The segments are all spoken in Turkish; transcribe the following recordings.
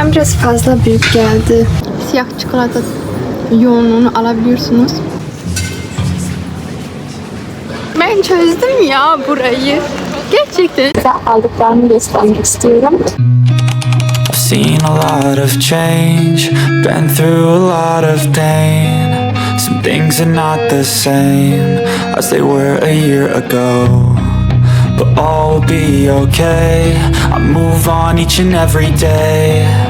Ben biraz fazla büyük geldi. Siyah çikolata yoğunluğunu alabiliyorsunuz. Ben çözdüm ya burayı. Gerçekten. Aldıklarımı göstermek istiyorum. Seen a lot of change, been through a lot of pain. Some things are not the same as they were a year ago. But all will be okay. I move on each and every day.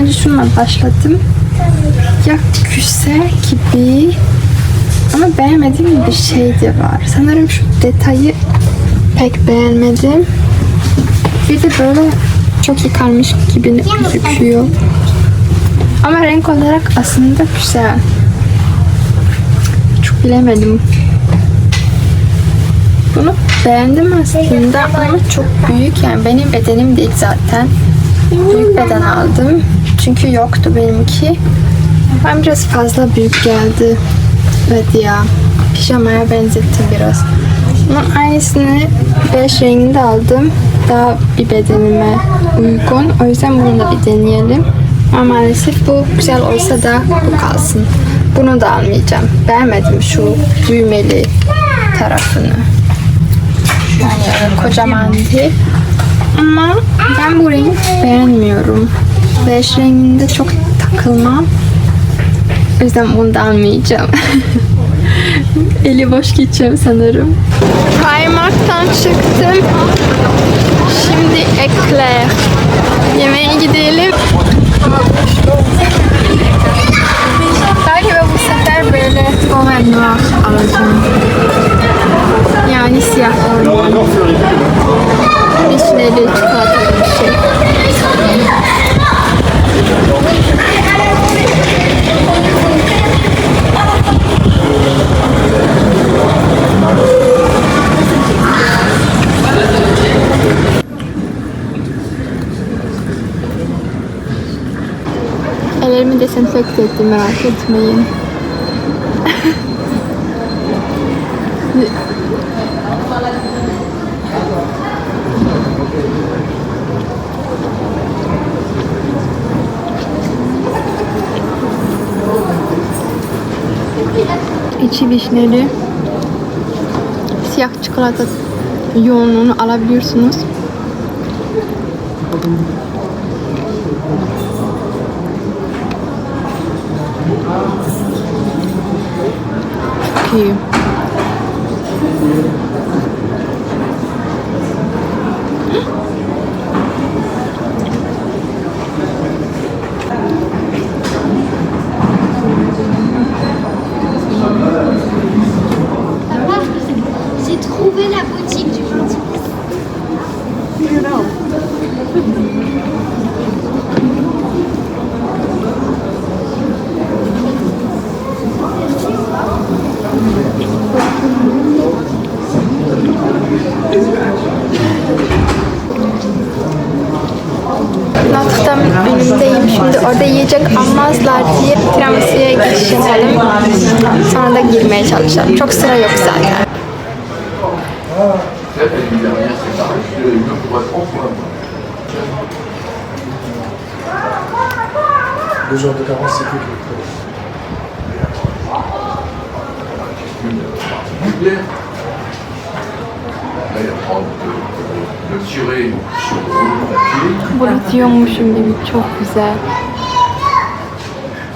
Önce şununla başladım. Ya küse gibi ama beğenmediğim bir şey de var. Sanırım şu detayı pek beğenmedim. Bir de böyle çok yıkanmış gibi gözüküyor. Ama renk olarak aslında güzel. Çok bilemedim. Bunu beğendim aslında ama çok büyük yani benim bedenim değil zaten. Büyük beden aldım. Çünkü yoktu benimki. Ben biraz fazla büyük geldi. Evet ya. Pijamaya benzettim biraz. Bunun aynısını beş renginde aldım. Daha bir bedenime uygun. O yüzden bunu da bir deneyelim. Ama maalesef bu güzel olsa da bu kalsın. Bunu da almayacağım. Beğenmedim şu düğmeli tarafını. Yani kocaman değil. Ama ben bu rengi beğenmiyorum. Beş renginde çok takılmam. O yüzden bunu da almayacağım. Eli boş geçeceğim sanırım. Primark'tan çıktım. Şimdi Eclair. Yemeğe gidelim. Galiba bu sefer böyle Gomen Noir alacağım. Yani siyah orman. Vişneli çikolatalı bir şey. Ellerimi desenfekte ettim merak etmeyin. İçi vişneli. Siyah çikolata yoğunluğunu alabiliyorsunuz. Çok iyi. Yiyecek almazlar diye tiramisu'ya geçiş yapalım. Sonra da girmeye çalışalım. Çok sıra yok zaten. Deux jours de carence, c'est plus Là, il va prendre le, le, le tirer sur le papier. Bunu diyormuşum gibi çok güzel.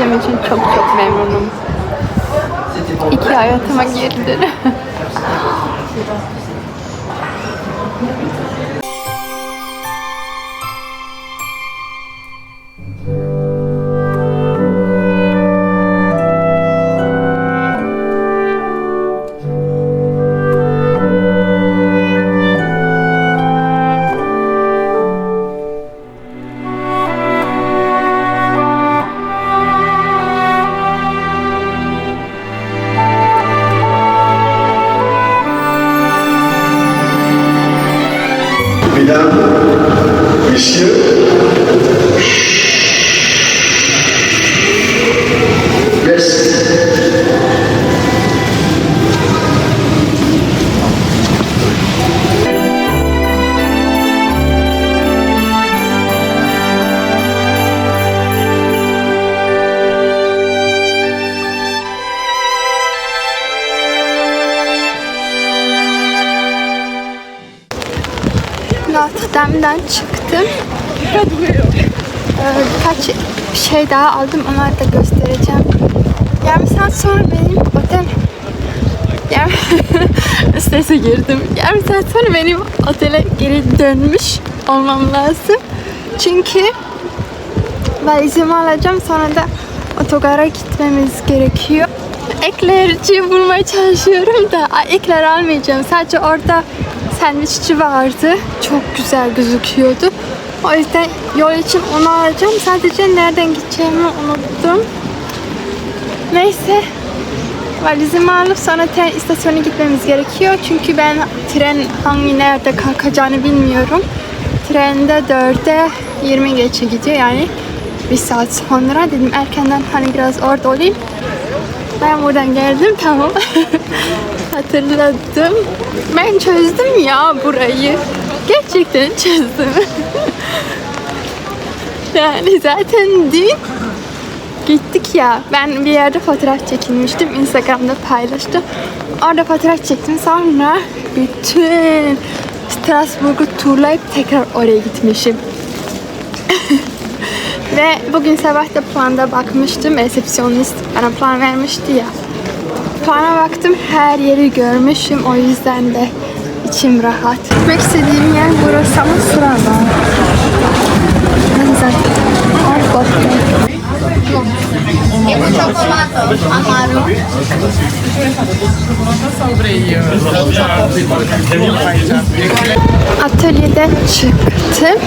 Tanıştığım için çok çok memnunum. İki hayatıma geri dön. Mesdames, Messieurs, Dame'den çıktım. Ee, birkaç şey daha aldım. Onları da göstereceğim. Yarım saat sonra benim otel... Yarım... Strese girdim. Yarım saat sonra benim otele geri dönmüş olmam lazım. Çünkü valizimi alacağım. Sonra da otogara gitmemiz gerekiyor. Eklerci bulmaya çalışıyorum da ekler almayacağım. Sadece orada sandviççi vardı. Çok güzel gözüküyordu. O yüzden yol için onu alacağım. Sadece nereden gideceğimi unuttum. Neyse. Valizimi alıp sonra tren istasyonuna gitmemiz gerekiyor. Çünkü ben tren hangi nerede kalkacağını bilmiyorum. Trende 4'e 20 geçe gidiyor yani bir saat sonra dedim erkenden hani biraz orada olayım. Ben buradan geldim tamam. Hatırladım. Ben çözdüm ya burayı. Gerçekten çözdüm. yani zaten dün gittik ya. Ben bir yerde fotoğraf çekilmiştim. Instagram'da paylaştım. Orada fotoğraf çektim. Sonra bütün Strasbourg'u turlayıp tekrar oraya gitmişim. Ve bugün sabah da planda bakmıştım. Resepsiyonist bana plan vermişti ya. Plana baktım her yeri görmüşüm. O yüzden de içim rahat. Gitmek istediğim yer burası ama sıra var. Ben zaten Ay, bakın. Atölyede çıktım.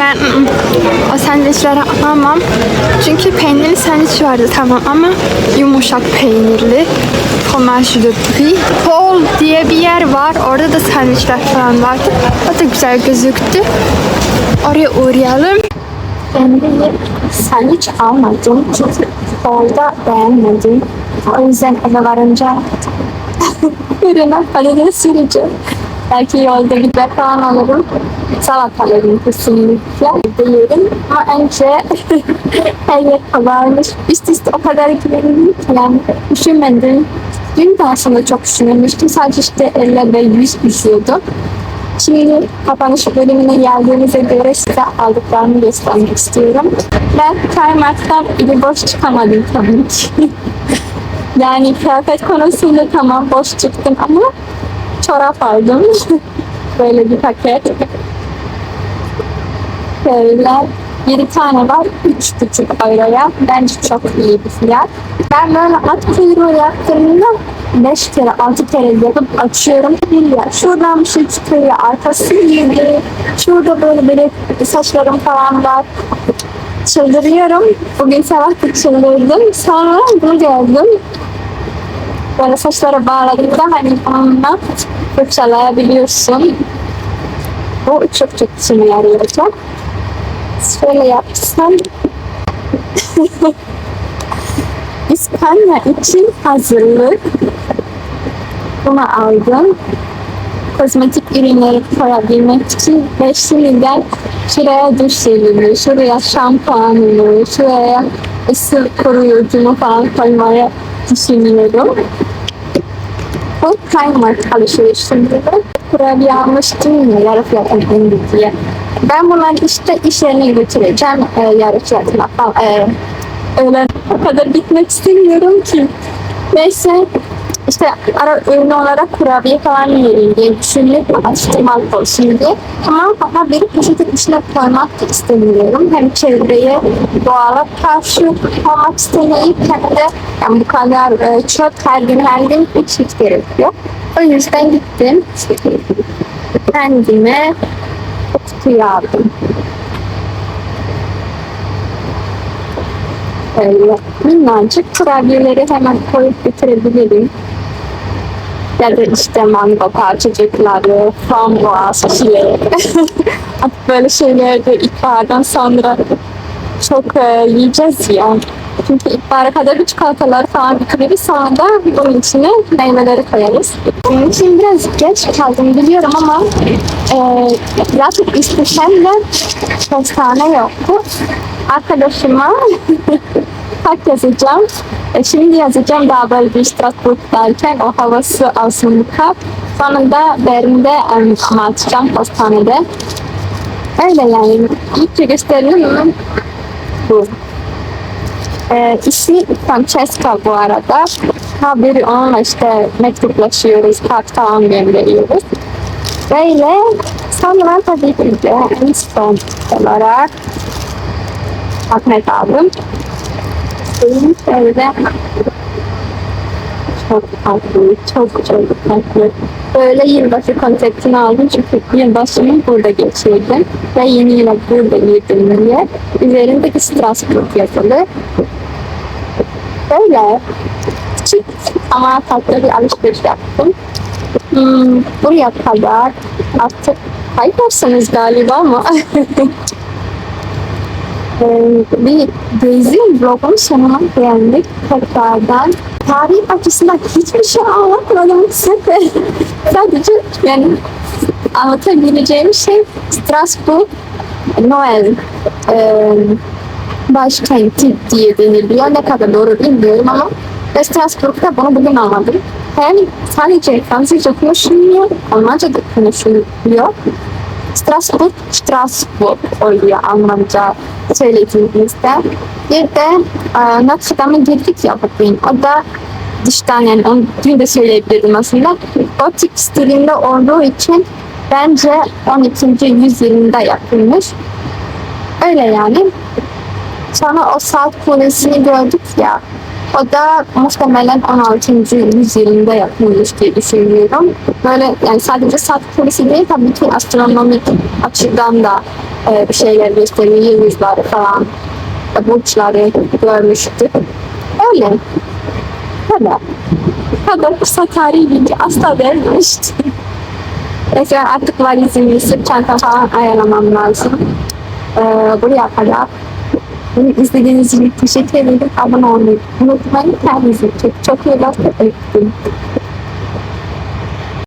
Ben ı-ı, o sandviçleri alamam. Çünkü peynirli sandviç vardı tamam ama yumuşak peynirli. Fromage de. Paul diye bir yer var. Orada da sandviçler falan vardı. O da güzel gözüktü. Oraya uğrayalım. Ben de sandviç almadım. Çünkü Paul'da beğenmedim. O yüzden eve varınca ürüne patates süreceğim. Belki yolda biber falan alırım. Salatalarım kesinlikle evde yerim. Ama önce her yer. Üst üste o kadar güvenildim ki yani üşümedim. Dün de aslında çok üşümemiştim. Sadece işte elle ve yüz üşüyordu. Şimdi kapanış bölümüne geldiğimize göre size aldıklarımı göstermek istiyorum. Ben Primark'tan ili boş çıkamadım tabii ki. yani kıyafet konusunda tamam boş çıktım ama çorap aldım. Böyle bir paket. Şöyle 7 tane var 3,5 euroya. Bence çok iyi bir fiyat. Ben böyle at kuyruğu yaptığımda 5 kere 6 kere yapıp açıyorum. Ya şuradan bir şey çıkıyor, arkası gibi. Şurada böyle böyle saçlarım falan var. Çıldırıyorum. Bugün sabah da çıldırdım. Sonra bunu gördüm. Böyle saçlara bağladığında hani onunla fırçalayabiliyorsun. Bu çok çok işime yarayacak. Şöyle yapsam. İspanya için hazırlık. Bunu aldım. Kozmetik ürünleri koyabilmek için ve şimdiden şuraya duş jelimi, şuraya şampuanımı, şuraya ısı koruyucumu falan koymaya düşünüyorum. Bu Primark alışverişimde de kurabiye almıştım ya yarı fiyatına indi diye. Ben bunları işte iş yerine götüreceğim e, yarı fiyatına falan. E, öyle o kadar gitmek istemiyorum ki. Neyse işte ara öğün olarak kurabiye falan yiyeyim diye düşündüm. Atıştırmalık olsun diye. Ama daha bir poşetin içine koymak da istemiyorum. Hem çevreye doğala karşı olmak istemeyip hem de yani bu kadar e, çok her gün her gün hiç hiç gerek yok. O yüzden gittim. Kendime kutuyu aldım. Öyle minnacık kurabiyeleri hemen koyup bitirebilirim. Ya da işte mango parçacıkları, frambuaz, çilek. Artık böyle şeyleri de ilkbahardan sonra çok e, yiyeceğiz ya. Çünkü ilkbahara kadar bir çikolataları falan bitiririz. Sonra da bunun içine meyveleri koyarız. Benim için biraz geç kaldım biliyorum ama e, zaten istesem de pastane yoktu. Arkadaşıma hak yazacağım. E, şimdi yazacağım daha böyle bir Strasbourg derken o havası alsın bu kap. Sonra da Berlin'de um, ama atacağım pastanede. Öyle yani. İlk gösterelim mi? Bu. E, ismi Francesca bu arada. Haberi onunla işte mektuplaşıyoruz, kart falan gönderiyoruz. Böyle sonra tabii ki de en son olarak magnet aldım. Şöyle çok tatlı, çok çok tatlı. Böyle yılbaşı konseptini aldım çünkü yılbaşımı burada geçirdim. Ve yeni yıla burada girdim diye. Üzerindeki Strasbourg yazılı. Böyle küçük ama tatlı bir alışveriş yaptım. Hmm, buraya kadar artık kaybolsanız galiba ama Ee, bir gezim vlogun sonuna geldik tekrardan. Tarih açısından hiçbir şey anlatmadım size. Sadece yani anlatabileceğim şey Strasbourg Noel e, başkenti diye deniliyor. Ne kadar doğru bilmiyorum ama ve Strasbourg'da bunu bugün anladım. Hem sadece Fransızca konuşulmuyor, Almanca da konuşuluyor. Strasbourg, Strasbourg oluyor Almanca söylediğimizde. Bir de e, Notre Dame'a girdik ya bugün. O da dıştan yani onu dün de söyleyebilirdim aslında. Gotik stilinde olduğu için bence 12. yüzyılında yapılmış. Öyle yani. Sonra o saat kulesini gördük ya. O da muhtemelen 16. yüzyılında yapılmış diye düşünüyorum. Böyle yani sadece saat kulesi değil tabii ki astronomik açıdan da e, bir şeyler gösteriyor. Yıldızları falan, e, burçları görmüştük. Öyle. Böyle. kadar kısa tarihi bilgi asla vermemiştim. Neyse artık valizimi, sırt çantam falan ayarlamam lazım. Ee, buraya kadar Beni izlediğiniz için teşekkür ederim. Abone olmayı unutmayın. Kendinize çok çok iyi bakın.